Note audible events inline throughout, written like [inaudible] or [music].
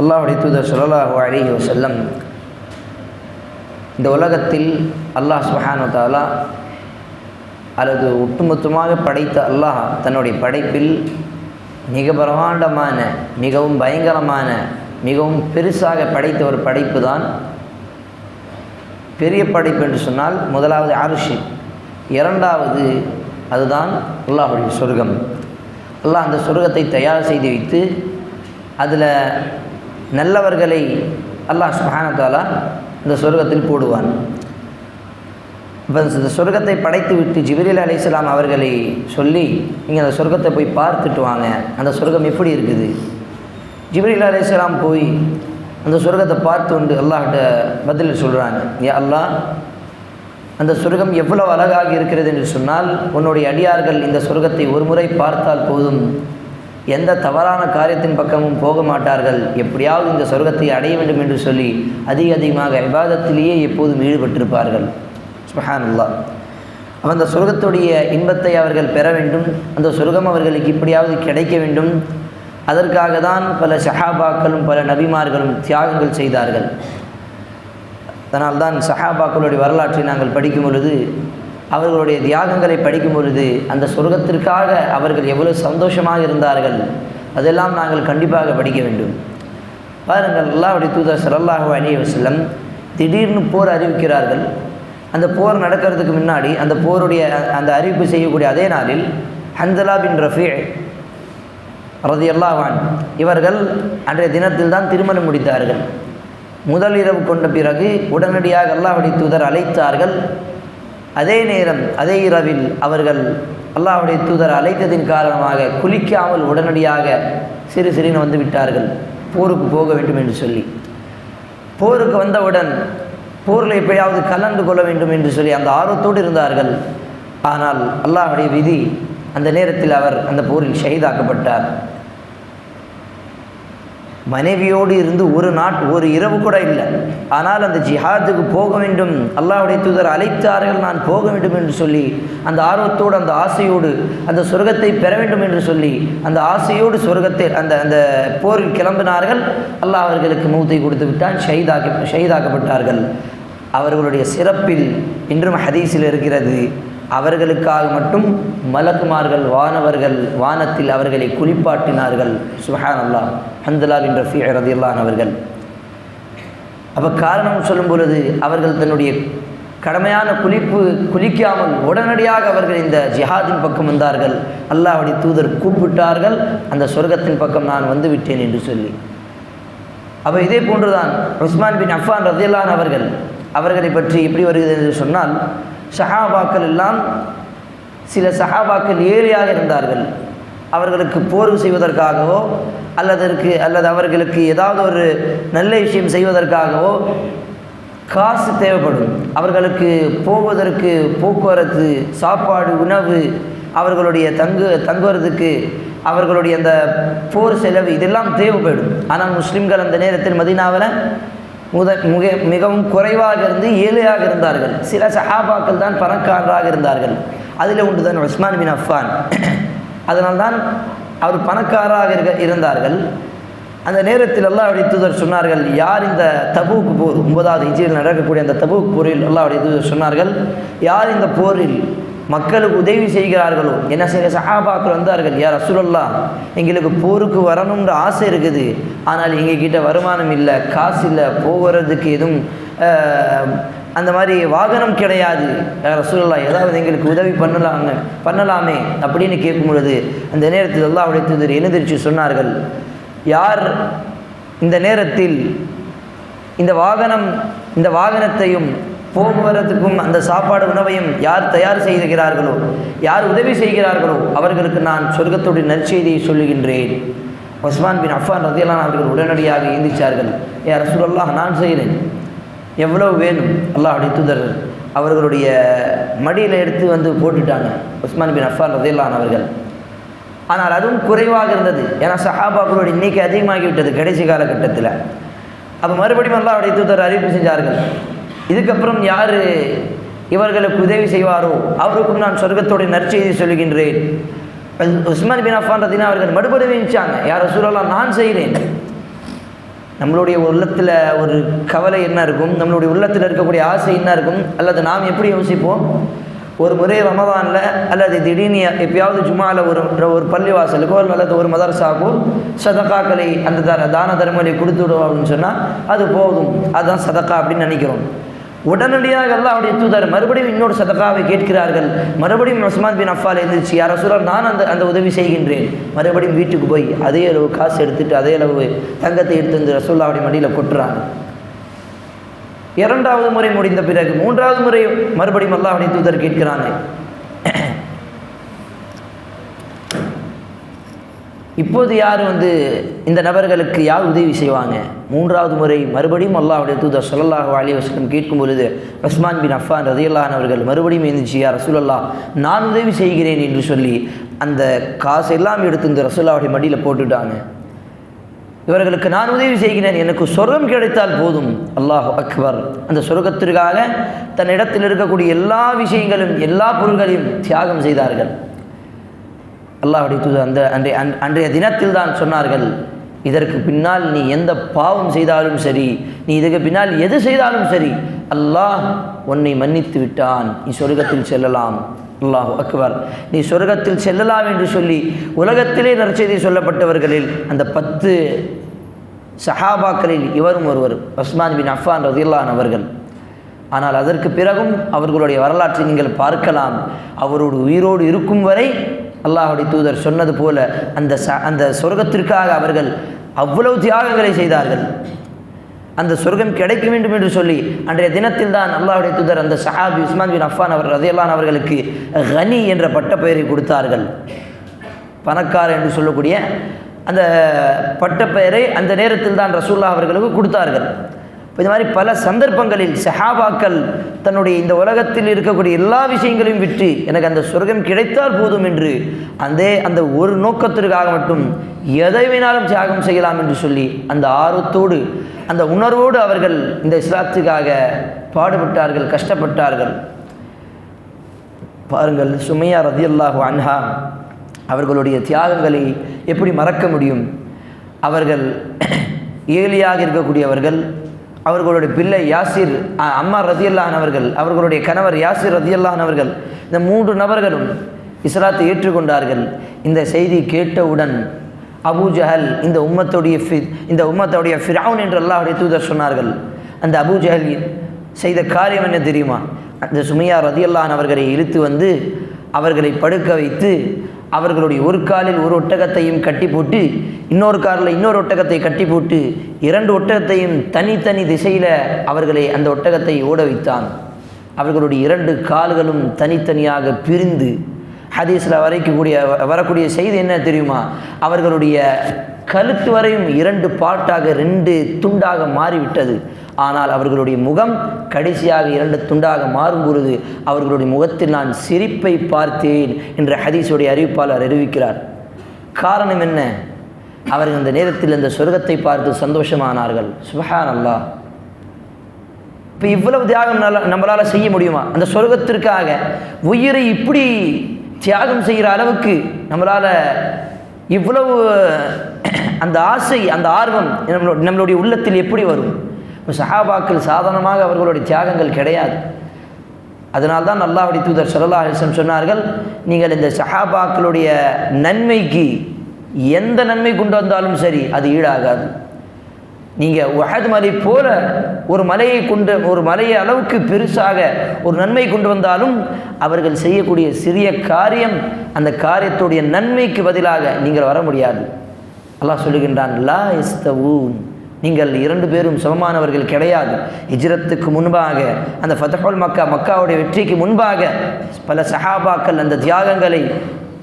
அல்லாஹுடைய தூதர் சொல்லலாஹு அலைஹி செல்லம் இந்த உலகத்தில் அல்லாஹ் சுப்ஹானஹு தஆலா அல்லது ஒட்டுமொத்தமாக படைத்த அல்லாஹ் தன்னுடைய படைப்பில் மிக பிரமாண்டமான மிகவும் பயங்கரமான மிகவும் பெருசாக படைத்த ஒரு படைப்பு தான் பெரிய படைப்பு என்று சொன்னால் முதலாவது அரிசி இரண்டாவது அதுதான் அல்லாஹுடைய சொர்க்கம். அல்லாஹ் அந்த சொர்க்கத்தை தயார் செய்து வைத்து அதில் நல்லவர்களை அல்லாஹ் சுஹானத்தாலா இந்த சொர்க்கத்தில் போடுவான். இப்போ இந்த சொர்க்கத்தை படைத்து விட்டு ஜிபிரில் அலிஸ்லாம் அவர்களை சொல்லி நீங்கள் அந்த சொர்க்கத்தை போய் பார்த்துட்டு வாங்க. அந்த சொர்க்கம் எப்படி இருக்குது? ஜிபிரில் அலி இஸ்லாம் போய் அந்த சொர்க்கத்தை பார்த்து கொண்டு அல்லாஹ்கிட்ட பதில் சொல்கிறாங்க ஏ அல்லாஹ் அந்த சொர்க்கம் எவ்வளவு அழகாக இருக்கிறது? என்று சொன்னால் உன்னுடைய அடியார்கள் இந்த சொர்க்கத்தை ஒரு முறை பார்த்தால் போதும். எந்த தவறான காரியத்தின் பக்கமும் போக மாட்டார்கள். எப்படியாவது இந்த சொர்க்கத்தை அடைய வேண்டும் என்று சொல்லி அதிக அதிகமாக விவாதத்திலேயே எப்போதும் ஈடுபட்டிருப்பார்கள். சுஹானுல்லா அந்த சொர்க்கத்துடைய இன்பத்தை அவர்கள் பெற வேண்டும். அந்த சொர்க்கம் அவர்களுக்கு இப்படியாவது கிடைக்க வேண்டும். அதற்காக தான் பல சஹாபாக்களும் பல நபிமார்களும் தியாகங்கள் செய்தார்கள். அதனால்தான் சஹாபாக்களுடைய வரலாற்றை நாங்கள் படிக்கும் பொழுது அவர்களுடைய தியாகங்களை படிக்கும் பொழுது அந்த சொர்க்கத்திற்காக அவர்கள் எவ்வளவு சந்தோஷமாக இருந்தார்கள் அதெல்லாம் நாங்கள் கண்டிப்பாக படிக்க வேண்டும். பாருங்கள் அல்லாவுடைய தூதர் சல்லாஹூ அலி வசல்லம் திடீர்னு போர் அறிவிக்கிறார்கள். அந்த போர் நடக்கிறதுக்கு முன்னாடி அந்த போருடைய அந்த அறிவிப்பு செய்யக்கூடிய அதே நாளில் ஹந்தலா பின் ரஃபி ரதி அல்லாஹான் இவர்கள் அன்றைய தினத்தில் தான் திருமணம் முடித்தார்கள். முதல் இரவு கொண்ட பிறகு உடனடியாக அல்லாஹுடைய தூதர் அழைத்தார்கள். அதே நேரம் அதே இரவில் அவர்கள் அல்லாஹுடைய தூதர் அழைத்ததின் காரணமாக குளிக்காமல் உடனடியாக சிறு சிறின வந்து விட்டார்கள். போருக்கு போக வேண்டும் என்று சொல்லி. போருக்கு வந்தவுடன் போரில் எப்படியாவது கலந்து கொள்ள வேண்டும் என்று சொல்லி அந்த ஆர்வத்தோடு இருந்தார்கள். ஆனால் அல்லாஹுடைய விதி அந்த நேரத்தில் அவர் அந்த போரில் ஷஹீதாக்கப்பட்டார். மனைவியோடு இருந்து ஒரு நாட் ஒரு இரவு கூட இல்லை. ஆனால் அந்த ஜிஹாதுக்கு போக வேண்டும். அல்லாவுடைய தூதர் அழைத்தார்கள் நான் போக வேண்டும் என்று சொல்லி அந்த ஆர்வத்தோடு அந்த ஆசையோடு அந்த சொர்க்கத்தை பெற வேண்டும் என்று சொல்லி அந்த ஆசையோடு சொர்க்கத்தை அந்த அந்த போரில் கிளம்பினார்கள். அல்லாஹ் அவர்களுக்கு மூத்தை கொடுத்து விட்டான். ஷஹீதாக்க ஷஹீதாக்கப்பட்டார்கள். அவர்களுடைய சிறப்பில் இன்றும் ஹதீஸில் இருக்கிறது. அவர்களுக்காக மட்டும் மலக்குமார்கள் வானவர்கள் வானத்தில் அவர்களை குளிப்பாட்டினார்கள். சுஹான் அல்லா ஹந்தலா என்ற ஃபீ ரதியுல்லான் அவர்கள். அப்போ காரணம் சொல்லும் பொழுது அவர்கள் தன்னுடைய கடமையான குளிப்பு குளிக்காமல் உடனடியாக அவர்கள் இந்த ஜிஹாதின் பக்கம் வந்தார்கள். அல்லாஹுடைய தூதர் கூப்பிட்டார்கள். அந்த சொர்க்கத்தின் பக்கம் நான் வந்து விட்டேன் என்று சொல்லி. அப்போ இதே போன்றுதான் உஸ்மான் பின் அஃபான் ரதியல்லான் அவர்கள் அவர்களை பற்றி எப்படி வருகிறது என்று சொன்னால் சஹாபாக்கள் எல்லாம் சில சஹாபாக்கள் ஏழையாக இருந்தார்கள். அவர்களுக்கு போர்வு செய்வதற்காகவோ அல்லதற்கு அல்லது அவர்களுக்கு ஏதாவது ஒரு நல்ல விஷயம் செய்வதற்காகவோ காசு தேவைப்படும். அவர்களுக்கு போவதற்கு போக்குவரத்து சாப்பாடு உணவு அவர்களுடைய தங்கு தங்குவதற்கு அவர்களுடைய அந்த போர் செலவு இதெல்லாம் தேவைப்படும். ஆனால் முஸ்லீம்கள் அந்த நேரத்தில் மதினாவில் முத மிக மிகவும் குறைவாக இருந்து ஏழையாக இருந்தார்கள். சில சஹாபாக்கள் தான் பணக்காரராக இருந்தார்கள். அதில் ஒன்று தான் உஸ்மான் பின் அஃபான். [clears throat] அதனால்தான் அவர் பணக்காரராக இருக்க இருந்தார்கள். அந்த நேரத்தில் அல்லாவுடைய தூதர் சொன்னார்கள் யார் இந்த தபுக்கு போர்? ஒன்பதாவது இஞ்சியில் நடக்கக்கூடிய அந்த தபுக்கு போரில் அல்லாவுடைய தூதர் சொன்னார்கள் யார் இந்த போரில் மக்களுக்கு உதவி செய்கிறார்களோ? என்ன செய்கிற சஹாபாக்கள் வந்தார்கள் யார் அசுலல்லா எங்களுக்கு போருக்கு வரணுன்ற ஆசை இருக்குது. ஆனால் எங்ககிட்ட வருமானம் இல்லை காசு இல்லை போகிறதுக்கு எதுவும் அந்த மாதிரி வாகனம் கிடையாது. ரசூல்லா ஏதாவது எங்களுக்கு உதவி பண்ணலாங்க பண்ணலாமே அப்படின்னு கேட்கும் பொழுது அந்த நேரத்தில் எல்லாம் அவருடைய தூதர் எழுந்திரிச்சு சொன்னார்கள் யார் இந்த நேரத்தில் இந்த வாகனம் இந்த வாகனத்தையும் போக்குவரத்துக்கும் அந்த சாப்பாடு உணவையும் யார் தயார் செய்கிறார்களோ யார் உதவி செய்கிறார்களோ அவர்களுக்கு நான் சொர்க்கத்துடைய நற்செய்தியை சொல்லுகின்றேன். உஸ்மான் பின் அஃபான் ரதியலான் அவர்கள் உடனடியாக ஏந்திச்சார்கள் யார் ரசூலல்லாஹ் நான் செய்கிறேன். எவ்வளவு வேணும்? அல்லாஹுடைய தூதர் அவர்களுடைய மடியில் எடுத்து வந்து போட்டுட்டாங்க உஸ்மான் பின் அஃபான் ரதியல்லான் அவர்கள். ஆனால் அதுவும் குறைவாக இருந்தது. ஏன்னா சஹாபாக்களுடைய எண்ணிக்கை அதிகமாகிவிட்டது கடைசி காலகட்டத்தில். அப்போ மறுபடியும் அல்லாஹுடைய தூதர் அறிவிப்பு செஞ்சார்கள். இதுக்கப்புறம் யார் இவர்களுக்கு உதவி செய்வாரோ? அவருக்கும் நான் சொர்க்கத்தோடைய நற்செய்தி சொல்கின்றேன். உஸ்மான் பின் அஃபான் அவர்கள் மறுபடியும் இருந்துச்சாங்க யார் சூழலாம் நான் செய்கிறேன். நம்மளுடைய உள்ளத்தில் ஒரு கவலை என்ன இருக்கும்? நம்மளுடைய உள்ளத்தில் இருக்கக்கூடிய ஆசை என்ன இருக்கும்? அல்லது நாம் எப்படி யோசிப்போம்? ஒரு முறை ரமதானில் அல்லது திடீர்னு எப்பயாவது சும்மாவில் ஒரு ஒரு பள்ளிவாசலுக்கோ அல்லது ஒரு மதரசாக்கோ சதக்காக்களை அந்த தர தான தர்மங்களை கொடுத்து விடுவோம் அப்படின்னு சொன்னால் அது போதும். அதுதான் சதக்கா அப்படின்னு நினைக்கிறோம். உடனடியாக அல்லாஹ்வுடைய தூதர் மறுபடியும் இன்னொரு சதகாவை கேட்கிறார்கள். மறுபடியும் உஸ்மான் பின் அஃபால் எழுந்திருச்சு யார சொல்கிறார் நான் அந்த அந்த உதவி செய்கின்றேன். மறுபடியும் வீட்டுக்கு போய் அதே அளவு காசு எடுத்துட்டு அதே அளவு தங்கத்தை எடுத்து வந்து ரசூல்லாவுடைய மடியில் கொட்டுறாங்க. இரண்டாவது முறை முடிந்த பிறகு மூன்றாவது முறை மறுபடியும் அல்லாஹுடைய தூதர் கேட்கிறாங்க. இப்போது யார் வந்து இந்த நபர்களுக்கு யார் உதவி செய்வாங்க? மூன்றாவது முறை மறுபடியும் அல்லாஹ்வுடைய தூதர் ஸல்லல்லாஹு அலைஹி வஸல்லம் கேட்கும் பொழுது உஸ்மான் பின் அஃபான் ரதியல்லான் அவர்கள் மறுபடியும் எழுந்துச்சு யார் ரசூலல்லா நான் உதவி செய்கிறேன் என்று சொல்லி அந்த காசு எல்லாம் எடுத்து இந்த ரசூல்லாவுடைய மடியில் போட்டுட்டாங்க. இவர்களுக்கு நான் உதவி செய்கிறேன் எனக்கு சொர்க்கம் கிடைத்தால் போதும். அல்லாஹ் அக்பர். அந்த சொர்க்கத்திற்காக தன் இடத்தில் இருக்கக்கூடிய எல்லா விஷயங்களும் எல்லா பொருள்களையும் தியாகம் செய்தார்கள். அல்லாஹுடைய தூது அந்த அன்றைய அன்- அன்றைய தினத்தில் தான் சொன்னார்கள் இதற்கு பின்னால் நீ எந்த பாவம் செய்தாலும் சரி நீ இதற்கு பின்னால் எது செய்தாலும் சரி அல்லாஹ் உன்னை மன்னித்து விட்டான். நீ சொர்க்கத்தில் செல்லலாம். அல்லாஹ் அக்பர். நீ சொர்க்கத்தில் செல்லலாம் என்று சொல்லி உலகத்திலே நற்செய்தி சொல்லப்பட்டவர்களில் அந்த பத்து சஹாபாக்களில் இவரும் ஒருவர் உஸ்மான் பின் அஃபான் ரதில்லான் அவர்கள். ஆனால் அதற்கு பிறகும் அவர்களுடைய வரலாற்றை நீங்கள் பார்க்கலாம். அவரோடு உயிரோடு இருக்கும் வரை அல்லாஹுடைய தூதர் சொன்னது போல அந்த ச அந்த சொர்க்கத்திற்காக அவர்கள் அவ்வளவு தியாகங்களை செய்தார்கள். அந்த சொர்க்கம் கிடைக்க வேண்டும் என்று சொல்லி அன்றைய தினத்தில் தான் அல்லாஹுடைய தூதர் அந்த சஹாபி உஸ்மான் பின் அஃபான் அவர் ரதையல்லான் அவர்களுக்கு ஹனி என்ற பட்டப்பெயரை கொடுத்தார்கள். பணக்காரர் என்று சொல்லக்கூடிய அந்த பட்டப்பெயரை அந்த நேரத்தில் தான் ரசூல்லா அவர்களுக்கு கொடுத்தார்கள். இந்த மாதிரி பல சந்தர்ப்பங்களில் சஹாபாக்கள் தன்னுடைய இந்த உலகத்தில் இருக்கக்கூடிய எல்லா விஷயங்களையும் விட்டு எனக்கு அந்த சொர்க்கம் கிடைத்தால் போதும் என்று அந்த அந்த ஒரு நோக்கத்திற்காக மட்டும் எதை வேணாலும் தியாகம் செய்யலாம் என்று சொல்லி அந்த ஆர்வத்தோடு அந்த உணர்வோடு அவர்கள் இந்த இஸ்லாத்துக்காக பாடுபட்டார்கள் கஷ்டப்பட்டார்கள். பாருங்கள் சுமையா ரதியல்லாஹு அன்ஹா அவர்களுடைய தியாகங்களை எப்படி மறக்க முடியும்? அவர்கள் ஏலியாக இருக்கக்கூடியவர்கள் அவர்களுடைய பிள்ளை யாசிர் அம்மா ரதியல்லான் அவர்கள் அவர்களுடைய கணவர் யாசிர் ரதியல்லான் அவர்கள் இந்த மூன்று நபர்களும் இஸ்லாத்தை ஏற்றுக்கொண்டார்கள். இந்த செய்தி கேட்டவுடன் அபூஜஹல் இந்த உம்மத்துடைய ஃபி- இந்த உம்மத்துடைய ஃபிரவுன் என்று அல்லாஹுடைய தூதர் சொன்னார்கள். அந்த அபூ ஜஹல் செய்த காரியம் என்ன தெரியுமா? அந்த சுமையா ரதியல்லான் அவர்களை இழுத்து வந்து அவர்களை படுக்க வைத்து அவர்களுடைய ஒரு காலில் ஒரு ஒட்டகத்தையும் கட்டி போட்டு இன்னொரு காலில் இன்னொரு ஒட்டகத்தை கட்டி போட்டு இரண்டு ஒட்டகத்தையும் தனித்தனி திசையில் அவர்களை அந்த ஒட்டகத்தை ஓட வைத்தான். அவர்களுடைய இரண்டு கால்களும் தனித்தனியாக பிரிந்து ஹதீஸில் வரைக்கக்கூடிய வரக்கூடிய செய்தி என்ன தெரியுமா? அவர்களுடைய கழுத்து வரையும் இரண்டு பாட்டாக ரெண்டு துண்டாக மாறிவிட்டது. ஆனால் அவர்களுடைய முகம் கடைசியாக இரண்டு துண்டாக மாறும் பொழுது அவர்களுடைய முகத்தில் நான் சிரிப்பை பார்த்தேன் என்ற ஹதீஸுடைய அறிவிப்பாளர் அறிவிக்கிறார். காரணம் என்ன? அவர்கள் இந்த நேரத்தில் இந்த சொர்க்கத்தை பார்த்து சந்தோஷமானார்கள். சுபஹான் அல்லாஹ் இப்போ இவ்வளவு தியாகம் நம்மளால் செய்ய முடியுமா? அந்த சொர்க்கத்திற்காக உயிரை இப்படி தியாகம் செய்கிற அளவுக்கு நம்மளால் இவ்வளவு அந்த ஆசை அந்த ஆர்வம் நம்மளுடைய உள்ளத்தில் எப்படி வரும்? இப்போ சஹாபாக்கள் சாதனமாக அவர்களுடைய தியாகங்கள் கிடையாது. அதனால்தான் அல்லாஹ்வுடைய தூதர் ஸல்லல்லாஹு சொன்னார்கள் நீங்கள் இந்த சஹாபாக்களுடைய நன்மைக்கு எந்த நன்மை கொண்டு வந்தாலும் சரி அது ஈடாகாது. நீங்கள் உஹத் மலை போல ஒரு மலையை கொண்டு ஒரு மலையை அளவுக்கு பெருசாக ஒரு நன்மை கொண்டு வந்தாலும் அவர்கள் செய்யக்கூடிய சிறிய காரியம் அந்த காரியத்துடைய நன்மைக்கு பதிலாக நீங்கள் வர முடியாது. அல்லாஹ் சொல்லுகின்றான் லா இஸ்தவூன் நீங்கள் இரண்டு பேரும் சமமானவர்கள் கிடையாது. ஹிஜ்ரத்துக்கு முன்பாக அந்த ஃபதஹுல் மக்கா மக்காவுடைய வெற்றிக்கு முன்பாக பல சஹாபாக்கள் அந்த தியாகங்களை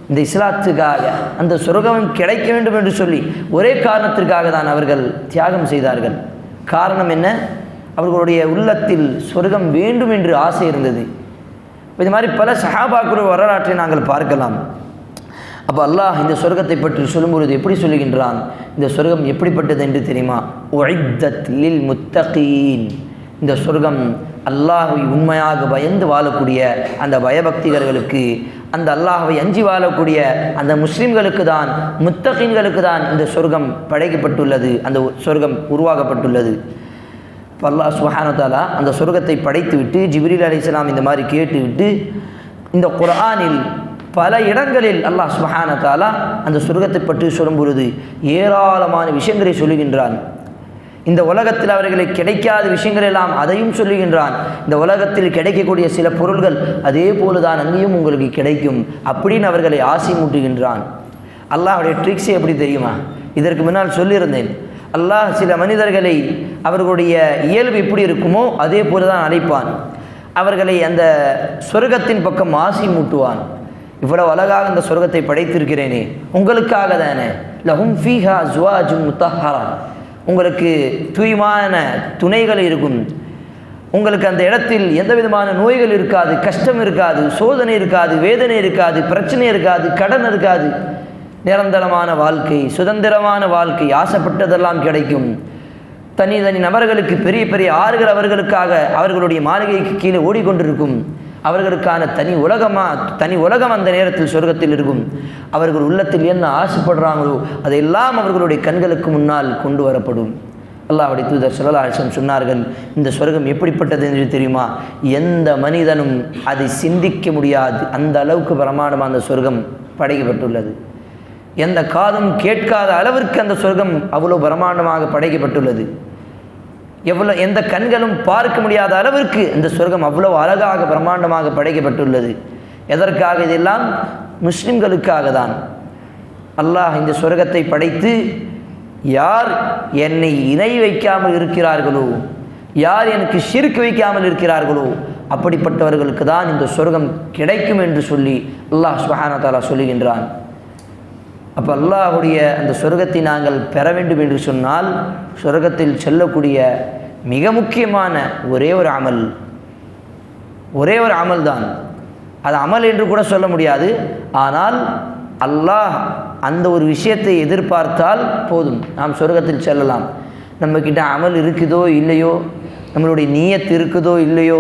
இந்த இஸ்லாத்துக்காக அந்த சொர்க்கம் கிடைக்க வேண்டும் என்று சொல்லி ஒரே காரணத்திற்காக தான் அவர்கள் தியாகம் செய்தார்கள். காரணம் என்ன? அவர்களுடைய உள்ளத்தில் சொர்க்கம் வேண்டும் என்று ஆசை இருந்தது. இது மாதிரி பல சஹாபாக்கள் வரலாற்றை நாங்கள் பார்க்கலாம். அப்போ அல்லாஹ் இந்த சொர்க்கத்தை பற்றி சொல்லும்பொழுது எப்படி சொல்லுகின்றான்? இந்த சொர்க்கம் எப்படிப்பட்டது என்று தெரியுமா? ஒழித்தத் லில் முத்தகீன் இந்த சொர்க்கம் அல்லாஹை உண்மையாக பயந்து வாழக்கூடிய அந்த பயபக்திகர்களுக்கு அந்த அல்லாஹவை அஞ்சி வாழக்கூடிய அந்த முஸ்லீம்களுக்கு தான் முத்தகின்களுக்கு தான் இந்த சொர்க்கம் படைக்கப்பட்டுள்ளது அந்த சொர்க்கம் உருவாக்கப்பட்டுள்ளது. இப்போ அல்லாஹ் சுஹானதாலா அந்த சொர்க்கத்தை படைத்து விட்டு ஜிப்ரீல் அலிஸ்லாம் இந்த மாதிரி கேட்டுவிட்டு இந்த குரானில் பல இடங்களில் அல்லாஹ் சுஹானதாலா அந்த சொர்க்கத்தை பற்றி சொல்லும் பொழுது ஏராளமான விஷயங்களை சொல்லுகின்றான். இந்த உலகத்தில் அவர்களை கிடைக்காத விஷயங்கள் எல்லாம் அதையும் சொல்லுகின்றான். இந்த உலகத்தில் கிடைக்கக்கூடிய சில பொருள்கள் அதே போலதான் அங்கேயும் உங்களுக்கு கிடைக்கும் அப்படின்னு அவர்களை ஆசை மூட்டுகின்றான் அல்லாஹுடைய ட்ரிக்ஸ் எப்படி தெரியுமா? இதற்கு முன்னால் சொல்லியிருந்தேன். அல்லாஹ் சில மனிதர்களை அவர்களுடைய இயல்பு எப்படி இருக்குமோ அதே போல தான் அழைப்பான். அவர்களை அந்த சொர்க்கத்தின் பக்கம் ஆசை மூட்டுவான் இவ்வளவு அழகாக இந்த சொர்க்கத்தை படைத்திருக்கிறேனே உங்களுக்காக தானே. லஹும் ஃபீஹா ஜுவாஜு முத்தஹரா. உங்களுக்கு தூய்மான துணைகள் இருக்கும். உங்களுக்கு அந்த இடத்தில் எந்த விதமான நோய்கள் இருக்காது கஷ்டம் இருக்காது சோதனை இருக்காது வேதனை இருக்காது பிரச்சனை இருக்காது கடன் இருக்காது. நிரந்தரமான வாழ்க்கை சுதந்திரமான வாழ்க்கை ஆசைப்பட்டதெல்லாம் கிடைக்கும். தனி தனி நபர்களுக்கு பெரிய பெரிய ஆறுகள் அவர்களுக்காக அவர்களுடைய மாளிகைக்கு கீழே ஓடிக்கொண்டிருக்கும். அவர்களுக்கான தனி உலகமாக தனி உலகம் அந்த நேரத்தில் சொர்க்கத்தில் இருக்கும். அவர்கள் உள்ளத்தில் என்ன ஆசைப்படுறாங்களோ அதையெல்லாம் அவர்களுடைய கண்களுக்கு முன்னால் கொண்டு வரப்படும். அல்லாஹ்வுடைய தூதர் சொல்லலாசம் சொன்னார்கள் இந்த சொர்க்கம் எப்படிப்பட்டது என்று தெரியுமா? எந்த மனிதனும் அதை சிந்திக்க முடியாது. அந்த அளவுக்கு பிரமாண்டமாக அந்த சொர்க்கம் படைக்கப்பட்டுள்ளது. எந்த காதும் கேட்காத அளவிற்கு அந்த சொர்க்கம் அவ்வளோ பிரமாண்டமாக படைக்கப்பட்டுள்ளது. எவ்வளோ எந்த கண்களும் பார்க்க முடியாத அளவிற்கு இந்த சொர்க்கம் அவ்வளோ அழகாக பிரம்மாண்டமாக படைக்கப்பட்டுள்ளது. எதற்காக இதெல்லாம்? முஸ்லிம்களுக்காக தான் அல்லாஹ் இந்த சொர்க்கத்தை படைத்து யார் என்னை இணை வைக்காமல் இருக்கிறார்களோ யார் எனக்கு சிறுக்கு வைக்காமல் இருக்கிறார்களோ அப்படிப்பட்டவர்களுக்கு தான் இந்த சொர்க்கம் கிடைக்கும் என்று சொல்லி அல்லாஹ் சுஹானா தாலா சொல்லுகின்றான். அப்போ அல்லாஹுடைய அந்த சொர்க்கத்தை நாங்கள் பெற வேண்டும் என்று சொன்னால் சொர்க்கத்தில் செல்லக்கூடிய மிக முக்கியமான ஒரே ஒரு அமல் ஒரே ஒரு அமல் தான் அது அமல் என்று கூட சொல்ல முடியாது. ஆனால் அல்லாஹ் அந்த ஒரு விஷயத்தை எதிர்பார்த்தால் போதும். நாம் சொர்க்கத்தில் செல்லலாம். நம்மக்கிட்ட அமல் இருக்குதோ இல்லையோ நம்மளுடைய நீயத் இருக்குதோ இல்லையோ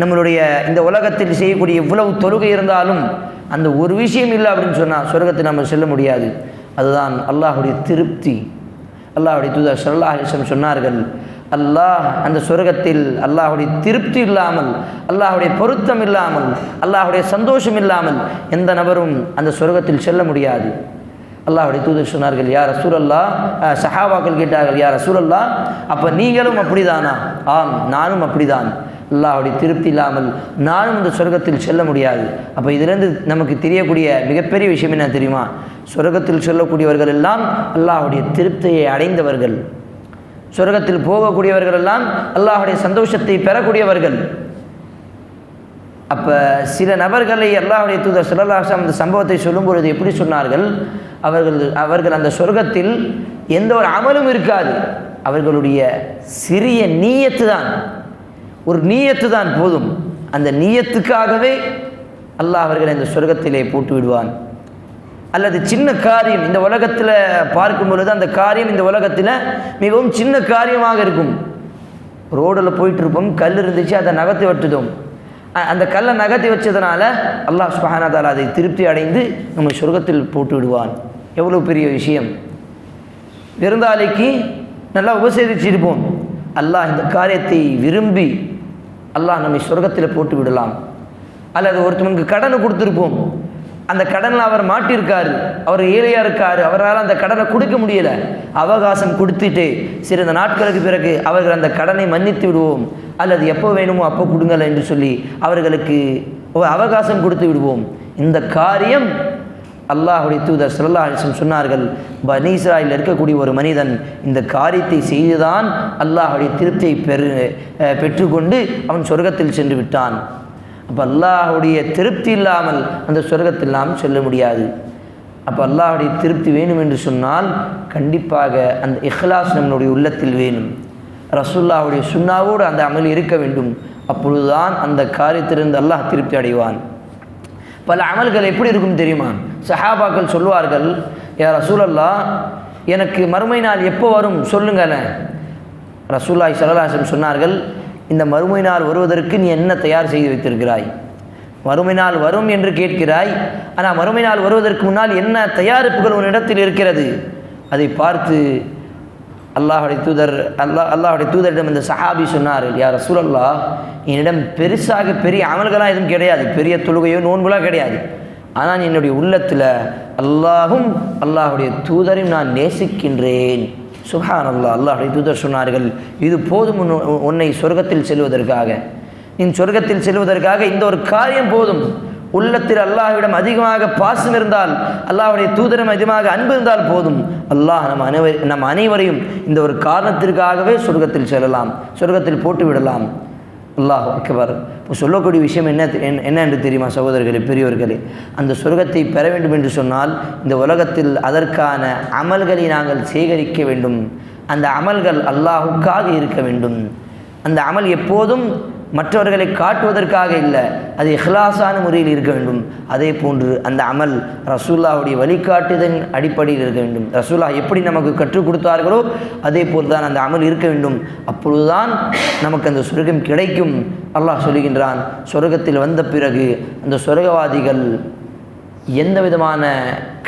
நம்மளுடைய இந்த உலகத்தில் செய்யக்கூடிய எவ்வளவு தொழுகை இருந்தாலும் அந்த ஒரு விஷயம் இல்லை அப்படின்னு சொன்னால் சொர்க்கத்தை நம்ம செல்ல முடியாது. அதுதான் அல்லாஹுடைய திருப்தி. அல்லாஹுடைய தூதர் சல்லா அலிஸ்லம் சொன்னார்கள் அல்லாஹ் அந்த சொர்க்கத்தில் அல்லாஹுடைய திருப்தி இல்லாமல் அல்லாஹுடைய பொருத்தம் இல்லாமல் அல்லாஹுடைய சந்தோஷம் இல்லாமல் எந்த நபரும் அந்த சொர்க்கத்தில் செல்ல முடியாது. அல்லாஹுடைய தூதர் சொன்னார்கள் யார் ரசூலல்லா அஹ், சஹாபாக்கள் கேட்டார்கள் யார் ரசூலல்லா அப்போ நீங்களும் அப்படிதானா? ஆம் நானும் அப்படிதான். அல்லாஹுடைய திருப்தி இல்லாமல் நானும் இந்த சொர்க்கத்தில் செல்ல முடியாது. அப்போ இதிலிருந்து நமக்கு தெரியக்கூடிய மிகப்பெரிய விஷயம் என்ன தெரியுமா? சொர்க்கத்தில் செல்லக்கூடியவர்கள் எல்லாம் அல்லாஹுடைய திருப்தியை அடைந்தவர்கள். சொர்க்கத்தில் போகக்கூடியவர்கள் எல்லாம் அல்லாஹுடைய சந்தோஷத்தை பெறக்கூடியவர்கள். அப்போ சில நபர்களை அல்லாஹுடைய தூதர் சொல்லலாசம் அந்த சம்பவத்தை சொல்லும் பொழுது எப்படி சொன்னார்கள்? அவர்கள் அவர்கள் அந்த சொர்க்கத்தில் எந்த ஒரு அமலும் இருக்காது. அவர்களுடைய சிறிய நீயத்து தான் ஒரு நீயத்து தான் போதும். அந்த நீயத்துக்காகவே அல்லாஹ் அவர்களை இந்த சொர்க்கத்திலே போட்டு விடுவான் அல்லது சின்ன காரியம் இந்த உலகத்தில் பார்க்கும் பொழுது அந்த காரியம் இந்த உலகத்தில் மிகவும் சின்ன காரியமாக இருக்கும். ரோடில் போயிட்டு இருப்போம் கல் இருந்துச்சு அதை நகர்த்தி வட்டுதோம் அந்த கல்லை நகர்த்தி வச்சதுனால அல்லாஹ் சுஹானாதால் அதை திருப்தி அடைந்து நம்ம சொர்க்கத்தில் போட்டு விடுவான் எவ்வளோ பெரிய விஷயம். விருந்தாளிக்கு நல்லா உபசரிச்சிருப்போம் அல்லாஹ் இந்த காரியத்தை விரும்பி அல்லாஹ் நம்மை சொர்க்கத்தில் போட்டு விடலாம். அல்லது ஒருத்தவனுக்கு கடனை கொடுத்துருப்போம். அந்த கடனில் அவர் மாட்டியிருக்காரு. அவர் ஏழையாக இருக்கார். அவரால் அந்த கடனை கொடுக்க முடியல. அவகாசம் கொடுத்துட்டு சிறிது நாட்களுக்கு பிறகு அவர்கள் அந்த கடனை மன்னித்து விடுவோம். அல்லது எப்போ வேணுமோ அப்போ கொடுங்கள் என்று சொல்லி அவர்களுக்கு அவகாசம் கொடுத்து விடுவோம். இந்த காரியம் அல்லாஹுடைய தூதர் ஸல்லல்லாஹு அலைஹி சொன்னார்கள் பனி இஸ்ராயில் இருக்கக்கூடிய ஒரு மனிதன் இந்த காரியத்தை செய்துதான் அல்லாஹுடைய திருப்தியை பெரு பெற்றுக்கொண்டு அவன் சொர்க்கத்தில் சென்று விட்டான். அப்போ அல்லாஹுடைய திருப்தி இல்லாமல் அந்த சொர்க்கத்தில் நாம் செல்ல முடியாது. அப்போ அல்லாஹுடைய திருப்தி வேணும் என்று சொன்னால் கண்டிப்பாக அந்த இஹ்லாஸ் நம்மளுடைய உள்ளத்தில் வேணும். ரசுல்லாவுடைய சுண்ணாவோடு அந்த அமல் இருக்க வேண்டும். அப்பொழுதுதான் அந்த காரியத்திலிருந்து அல்லாஹ் திருப்தி அடைவான். பல அமல்கள் எப்படி இருக்கும் தெரியுமா? சஹாபாக்கள் சொல்லுவார்கள் யா ரசூலல்லா எனக்கு மறுமை நாள் எப்போ வரும்? சொல்லுங்களேன். ரசூல்லாய் சலலாசம் சொன்னார்கள் இந்த மறுமை நாள் வருவதற்கு நீ என்ன தயார் செய்து வைத்திருக்கிறாய்? மறுமை நாள் வரும் என்று கேட்கிறாய் ஆனால் மறுமை நாள் வருவதற்கு முன்னால் என்ன தயாரிப்புகள் உன்னிடத்தில் இருக்கிறது? அதை பார்த்து அல்லாஹுடைய தூதர் அல்லாஹ் அல்லாஹுடைய தூதரிடம் இந்த சஹாபி சொன்னார் யார் ரசூலல்லா என்னிடம் பெருசாக பெரிய அமல்களாக எதுவும் கிடையாது பெரிய தொழுகையோ நோன்புலாம் கிடையாது. ஆனால் என்னுடைய உள்ளத்தில் அல்லாஹும் அல்லாஹுடைய தூதரையும் நான் நேசிக்கின்றேன். சுஹான் அல்லாஹ் அல்லாஹுடைய தூதர் சொன்னார்கள் இது போதும் உன்னை சொர்க்கத்தில் செல்வதற்காக. நீ சொர்க்கத்தில் செல்வதற்காக இந்த ஒரு காரியம் போதும். உள்ளத்தில் அல்லாஹ்விடம் அதிகமாக பாசம் இருந்தால் அல்லாஹுடைய தூதரம் அதிகமாக அன்பு இருந்தால் போதும். அல்லாஹ் நம் அனைவர் நம் அனைவரையும் இந்த ஒரு காரணத்திற்காகவே சொர்க்கத்தில் செல்லலாம் சொர்க்கத்தில் போட்டு விடலாம் அல்லாஹ் அக்பர். இப்போ சொல்லக்கூடிய விஷயம் என்ன என்ன- என்ன என்று தெரியுமா சகோதரர்களே பெரியவர்களே அந்த சொர்க்கத்தை பெற வேண்டும் என்று சொன்னால் இந்த உலகத்தில் அதற்கான அமல்களை நாங்கள் சேகரிக்க வேண்டும். அந்த அமல்கள் அல்லாஹுக்காக இருக்க வேண்டும். அந்த அமல் எப்போதும் மற்றவர்களை காட்டுவதற்காக இல்லை. அது இஹ்லாசான முறையில் இருக்க வேண்டும். அதே போன்று அந்த அமல் ரசூல்லாவுடைய வழிகாட்டுதலின் அடிப்படையில் இருக்க வேண்டும். ரசூல்லா எப்படி நமக்கு கற்றுக் கொடுத்தார்களோ அதே போல் தான் அந்த அமல் இருக்க வேண்டும். அப்பொழுதுதான் நமக்கு அந்த சொர்க்கம் கிடைக்கும். அல்லாஹ் சொல்லுகின்றான் சொர்க்கத்தில் வந்த பிறகு அந்த சொர்க்கவாதிகள் எந்த விதமான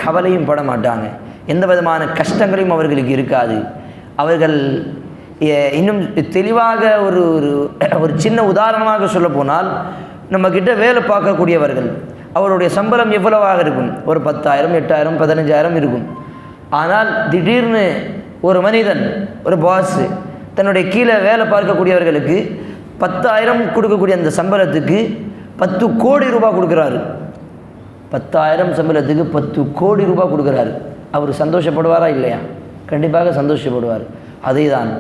கவலையும் பட மாட்டாங்க. எந்த விதமான கஷ்டங்களையும் அவர்களுக்கு இருக்காது. அவர்கள் இன்னும் தெளிவாக ஒரு ஒரு ஒரு சின்ன உதாரணமாக சொல்ல போனால் நம்மக்கிட்ட வேலை பார்க்கக்கூடியவர்கள் அவருடைய சம்பளம் எவ்வளவாக இருக்கும்? ஒரு பத்தாயிரம் எட்டாயிரம் பதினஞ்சாயிரம் இருக்கும். ஆனால் திடீர்னு ஒரு மனிதன் ஒரு பாஸு தன்னுடைய கீழே வேலை பார்க்கக்கூடியவர்களுக்கு பத்தாயிரம் கொடுக்கக்கூடிய அந்த சம்பளத்துக்கு பத்து கோடி ரூபாய் கொடுக்குறாரு. பத்தாயிரம் சம்பளத்துக்கு பத்து கோடி ரூபாய் கொடுக்குறாரு. அவர் சந்தோஷப்படுவாரா இல்லையா? கண்டிப்பாக சந்தோஷப்படுவார். அதே தான்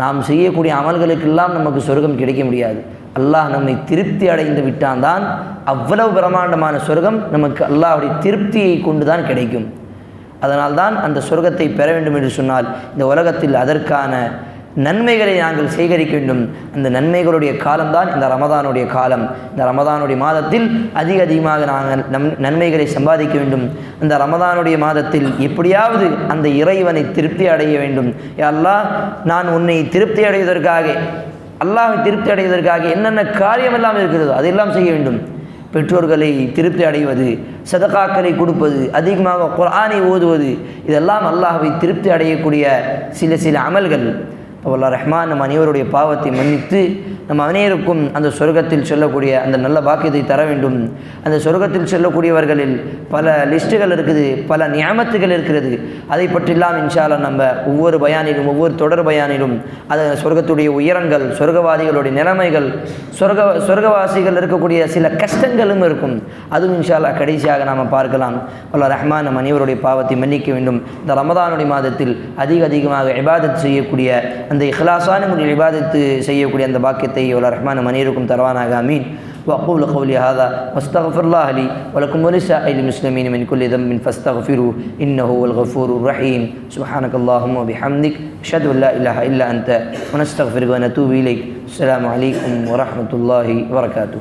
நாம் செய்யக்கூடிய அமல்களுக்கெல்லாம் நமக்கு சொர்க்கம் கிடைக்க முடியாது. அல்லாஹ் நம்மை திருப்தி அடைந்து விட்டான் தான் அவ்வளவு பிரம்மாண்டமான சொர்க்கம் நமக்கு அல்லாஹுடைய திருப்தியை கொண்டு தான் கிடைக்கும். அதனால்தான் அந்த சொர்க்கத்தை பெற வேண்டும் என்று சொன்னால் இந்த உலகத்தில் அதற்கான நன்மைகளை நாங்கள் சேகரிக்க வேண்டும். அந்த நன்மைகளுடைய காலம்தான் இந்த ரமதானுடைய காலம். இந்த ரமதானுடைய மாதத்தில் அதிக அதிகமாக நாங்கள் நம் நன்மைகளை சம்பாதிக்க வேண்டும். அந்த ரமதானுடைய மாதத்தில் எப்படியாவது அந்த இறைவனை திருப்தி அடைய வேண்டும். எல்லாம் அல்லாஹ் நான் உன்னை திருப்தி அடைவதற்காக அல்லாஹை திருப்தி அடைவதற்காக என்னென்ன காரியம் எல்லாம் இருக்கிறதோ அதையெல்லாம் செய்ய வேண்டும். பெற்றோர்களை திருப்தி அடைவது சதகாக்களை கொடுப்பது அதிகமாக குரானை ஓதுவது இதெல்லாம் அல்லாஹை திருப்தி அடையக்கூடிய சில சில அமல்கள். அல்லாஹ் ரஹ்மான் நம் அனைவருடைய பாவத்தை மன்னித்து நம் அனைவருக்கும் அந்த சொர்க்கத்தில் சொல்லக்கூடிய அந்த நல்ல பாக்கியத்தை தர வேண்டும். அந்த சொர்க்கத்தில் சொல்லக்கூடியவர்களில் பல லிஸ்ட்டுகள் இருக்குது பல நியமத்துகள் இருக்கிறது. அதை பற்றிலாம் இன்ஷாலா நம்ம ஒவ்வொரு பயானிலும் ஒவ்வொரு தொடர் பயானிலும் அது சொர்க்கத்துடைய உயரங்கள் சொர்க்கவாதிகளுடைய நிலைமைகள் சொர்க்க சொர்க்கவாசிகள் இருக்கக்கூடிய சில கஷ்டங்களும் இருக்கும். அதுவும் இன்ஷால்லா கடைசியாக நாம் பார்க்கலாம். அல்லாஹ் ரஹ்மான் நம் அனைவருடைய பாவத்தை மன்னிக்க வேண்டும். இந்த ரமதானுடைய மாதத்தில் அதிக அதிகமாக இபாதத் செய்யக்கூடிய அந்த இஹ்லாஸான முறையில் இபாதத்து செய்யக்கூடிய அந்த பாக்கியத்தை அல்லாஹ் ரஹ்மான் நம் அனைவருக்கும் தருவானாக அமீன் وأقول قولي هذا واستغفر الله لي ولكم ولسائر المسلمين من كل ذنب فاستغفروه إنه هو الغفور الرحيم سبحانك اللهم وبحمدك أشهد أن لا إله إلا أنت ونستغفرك ونتوب إليك السلام عليكم ورحمة الله وبركاته